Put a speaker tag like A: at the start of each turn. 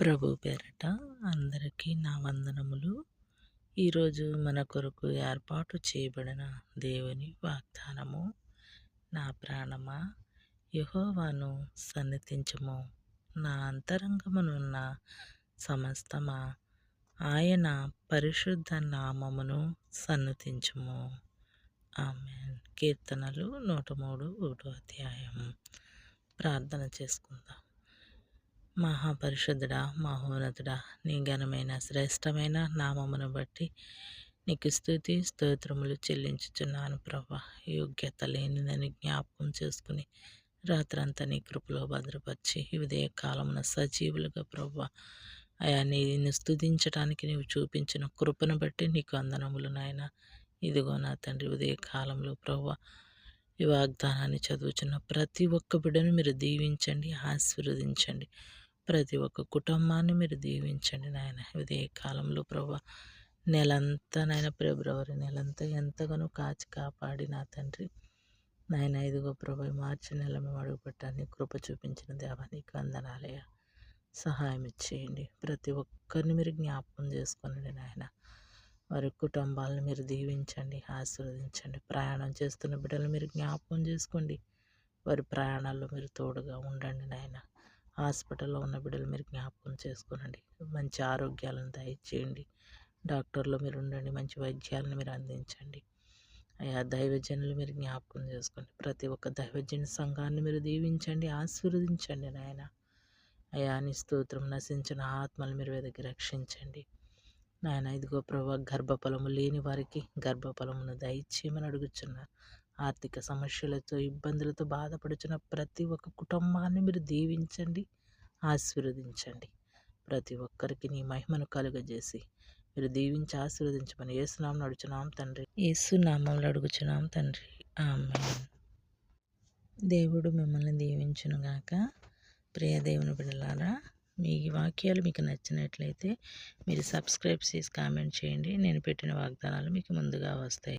A: ప్రభు పేరట అందరికీ నా వందనములు. ఈరోజు మన కొరకు ఏర్పాటు చేయబడిన దేవుని వాగ్దానము నా ప్రాణమా యహోవాను సన్నిధించము. నా అంతరంగమునున్న సమస్తమా ఆయన పరిశుద్ధ నామమును సన్నిధించము. ఆమె కీర్తనలు నూట మూడు ఒకటో అధ్యాయం ప్రార్థన చేసుకుందాం. మహాపరిషుద్ధుడా మహోన్నతుడా నీ ఘనమైన శ్రేష్టమైన నామమును బట్టి నీకు స్థుతి స్తోత్రములు చెల్లించుచున్నాను ప్రభా. యోగ్యత లేనిదని జ్ఞాపకం చేసుకుని రాత్రంతా నీ కృపలో భద్రపరిచి ఉదయ కాలమున సజీవులుగా ప్రభా. అయా నేను స్థుతించడానికి నీవు చూపించిన కృపను బట్టి నీకు అందనములు నాయన. ఇదిగో నా తండ్రి ఉదయ కాలంలో ప్రభా ఈ వాగ్దానాన్ని చదువుచున్న ప్రతి ఒక్క బిడ్డను మీరు దీవించండి ఆశీర్వదించండి. ప్రతి ఒక్క కుటుంబాన్ని మీరు దీవించండి నాయన. ఇదే కాలంలో ప్రభా? నెలంతా నాయన ఫిబ్రవరి నెలంతా ఎంతగానో కాచి కాపాడి నా తండ్రి. నాయన ఇదిగో ప్రభా మార్చి నెల మేము అడుగుపెట్టాన్ని కృప చూపించిన దేవా నీకు వందనాలయ సహాయం ఇచ్చేయండి. ప్రతి ఒక్కరిని మీరు జ్ఞాపకం చేసుకోనండి నాయన. వారి కుటుంబాలను మీరు దీవించండి ఆశీర్వదించండి. ప్రయాణం చేస్తున్న బిడ్డలు మీరు జ్ఞాపకం చేసుకోండి. వారి ప్రయాణాల్లో మీరు తోడుగా ఉండండి నాయన. హాస్పిటల్లో ఉన్న బిడ్డలు మీరు జ్ఞాపకం చేసుకోనండి. మంచి ఆరోగ్యాలను దయచేయండి. డాక్టర్లు మీరు ఉండండి. మంచి వైద్యాలను మీరు అందించండి. అయా దైవజనులు మీరు జ్ఞాపకం చేసుకోండి. ప్రతి ఒక్క దైవజన సంఘాన్ని మీరు దీవించండి ఆశీర్వదించండి నాయన. అయా నీ స్తోత్రం నశించిన ఆత్మలు మీరు వెదకి రక్షించండి. నాయన ఇదిగో ప్రభు గర్భఫలము లేని వారికి గర్భఫలమును దయచేయమని అడుగుచున్నారు ఆర్థిక సమస్యలతో ఇబ్బందులతో బాధపడుచున్న ప్రతి ఒక్క కుటుంబాన్ని మీరు దీవించండి ఆశీర్వదించండి. ప్రతి ఒక్కరికి నీ మహిమను కలుగజేసి మీరు దీవించి ఆశీర్వదించమని ఏసునామం నడుచున్నాం తండ్రి. ఏసునామంలో అడుగుచున్నాం తండ్రి. ఆమె దేవుడు మిమ్మల్ని దీవించునుగాక ప్రియ దేవుని బిడ్డలారా మీ వాక్యాలు మీకు నచ్చినట్లయితే మీరు సబ్స్క్రైబ్ చేసి కామెంట్ చేయండి. నేను పెట్టిన వాగ్దానాలు మీకు ముందుగా వస్తాయి.